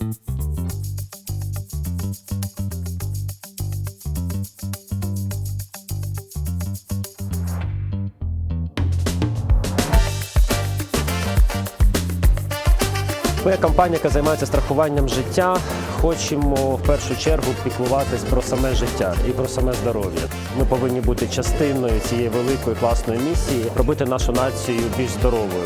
Ми, як компанія, яка займається страхуванням життя, хочемо в першу чергу піклуватись про саме життя і про саме здоров'я. Ми повинні бути частиною цієї великої класної місії, робити нашу націю більш здоровою.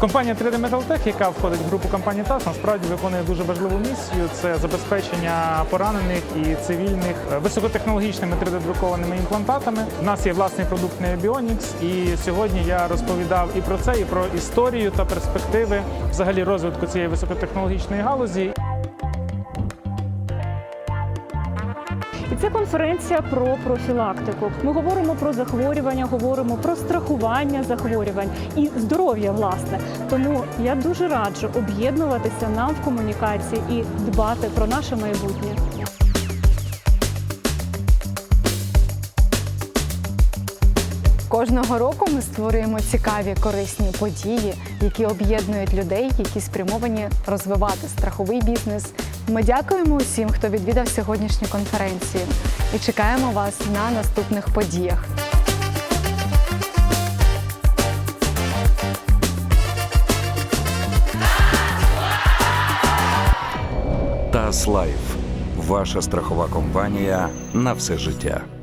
Компанія 3D Metal Tech, яка входить в групу компанії ТАС, насправді виконує дуже важливу місію. Це забезпечення поранених і цивільних е, високотехнологічними 3D-друкованими імплантатами. У нас є власний продукт Neobionics, і сьогодні я розповідав і про це, і про історію та перспективи взагалі розвитку цієї високотехнологічної галузі. Це конференція про профілактику. Ми говоримо про захворювання, говоримо про страхування захворювань і здоров'я, власне. Тому я дуже раджу об'єднуватися нам в комунікації і дбати про наше майбутнє. Кожного року ми створюємо цікаві корисні події, які об'єднують людей, які спрямовані розвивати страховий бізнес. Ми дякуємо усім, хто відвідав сьогоднішню конференцію, і чекаємо вас на наступних подіях. Тас Лайф. Ваша страхова компанія на все життя.